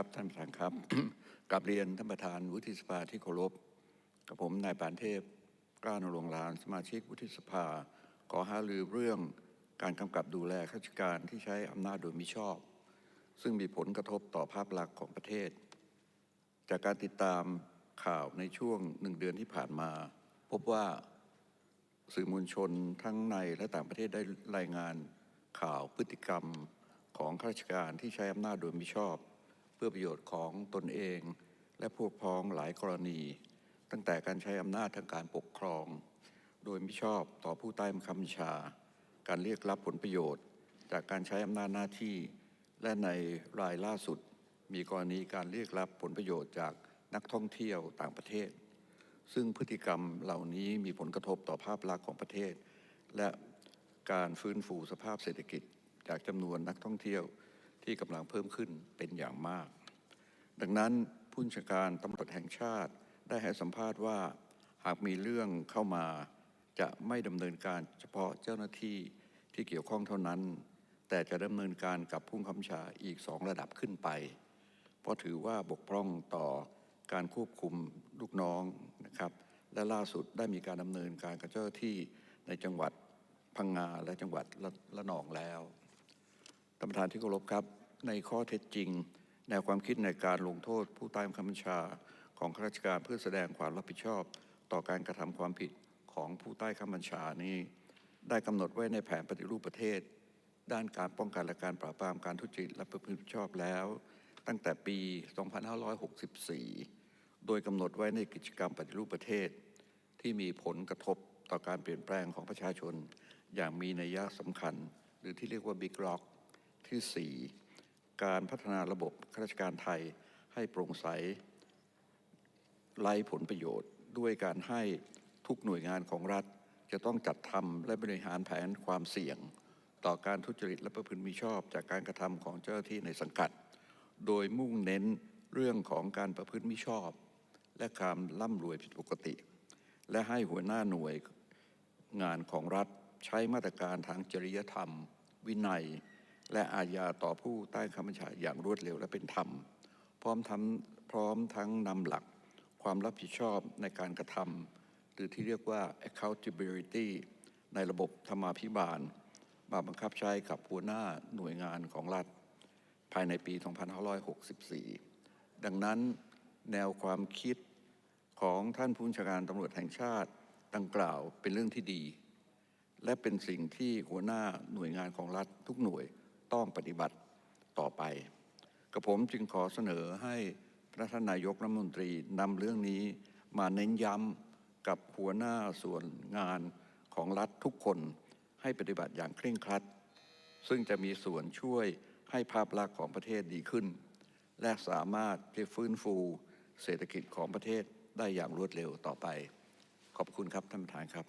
ครับท่านประธานครับกับเรียนท่านประธานวุฒิสภาที่เคารพกับผมนายปานเทพกล้านรงลานสมาชิกวุฒิสภา ขอหารือเรื่องการกำกับดูแลข้าราชการที่ใช้อำนาจโดยมิชอบ ซึ่งมีผลกระทบต่อภาพลักษณ์ของประเทศ จากการติดตามข่าวในช่วงหนึ่งเดือนที่ผ่านมา พบว่าสื่อมวลชนทั้งในและต่างประเทศได้รายงานข่าวพฤติกรรมของข้าราชการที่ใช้อำนาจโดยมิชอบ พื่อประโยชน์ของตนเอง และพวกพ้องหลายกรณี ตั้งแต่การใช้อำนาจทางการปกครอง โดยมิชอบต่อผู้ใต้บังคับบัญชา การเรียกรับผลประโยชน์ จากการใช้อำนาจหน้าที่ และในรายล่าสุด มีกรณีการเรียกรับผลประโยชน์จากนักท่องเที่ยวต่างประเทศ ซึ่งพฤติกรรมเหล่านี้มีผลกระทบต่อภาพลักษณ์ของประเทศ และการฟื้นฟูสภาพเศรษฐกิจ จากจำนวนนักท่องเที่ยวที่กำลังเพิ่มขึ้นเป็นอย่างมาก ดังนั้นผู้บัญชาการตำรวจแห่งชาติได้ให้สัมภาษณ์ว่า หากมีเรื่องเข้ามา จะไม่ดำเนินการเฉพาะเจ้าหน้าที่ที่เกี่ยวข้องเท่านั้น แต่จะดำเนินการกับผู้บังคับบัญชาอีกสองระดับขึ้นไป เพราะถือว่าบกพร่องต่อการควบคุมลูกน้องนะครับและล่าสุดได้มีการดำเนินการกับเจ้าหน้าที่ในจังหวัดพังงาและจังหวัดละละนองแล้วท่านประธานที่เคารพครับ ในข้อเท็จจริง แนวความคิดในการลงโทษผู้ใต้บังคับบัญชาของข้าราชการเพื่อแสดงความรับผิดชอบ ต่อการกระทำความผิดของผู้ใต้คับบัญชานี้ ได้กำหนดไว้ในแผนปฏิรูปประเทศ ด้านการป้องกันและการปราบปรามการทุจริตและประพฤติมิชอบแล้ว ตั้งแต่ปี 2564 โดยกำหนดไว้ในกิจกรรมปฏิรูปประเทศ ที่มีผลกระทบต่อการเปลี่ยนแปลงของประชาชน อย่างมีนัยยะสำคัญ หรือที่เรียกว่า Big Rock ที่ 4 การพัฒนาระบบข้าราชการไทยให้โปร่งใสไร้ผลประโยชน์ ด้วยการให้ทุกหน่วยงานของรัฐ จะต้องจัดทำและบริหารแผนความเสี่ยง ต่อการทุจริตและประพฤติมิชอบ จากการกระทำของเจ้าหน้าที่ในสังกัด โดยมุ่งเน้นเรื่องของการประพฤติมิชอบ และการร่ำรวยผิดปกติ และให้หัวหน้าหน่วยงานของรัฐใช้มาตรการทางจริยธรรม วินัย และอาญาต่อผู้ใต้คำบัญชาอย่างรวดเร็วและเป็นธรรม พร้อมทั้งพร้อมทั้งนำหลักความรับผิดชอบในการกระทำหรือที่เรียกว่า accountability ในระบบธรรมาภิบาล มาบังคับใช้กับหัวหน้าหน่วยงานของรัฐ ภายในปี 2564 ดังนั้นแนวความคิดของท่านผู้บัญชาการตำรวจแห่งชาติดังกล่าวเป็นเรื่องที่ดี และเป็นสิ่งที่หัวหน้าหน่วยงานของรัฐทุกหน่วย ต้องปฏิบัติต่อไปกับผมจึงขอเสนอให้พระท่านนายกรัฐมนตรีนำเรื่องนี้มาเน้นย้ำกับหัวหน้าส่วนงานของรัฐทุกคนให้ปฏิบัติอย่างเคร่งครัด ซึ่งจะมีส่วนช่วยให้ภาพลักษณ์ของประเทศดีขึ้น และสามารถจะฟื้นฟูเศรษฐกิจของประเทศได้อย่างรวดเร็วต่อไป ขอบคุณครับท่านประธานครับ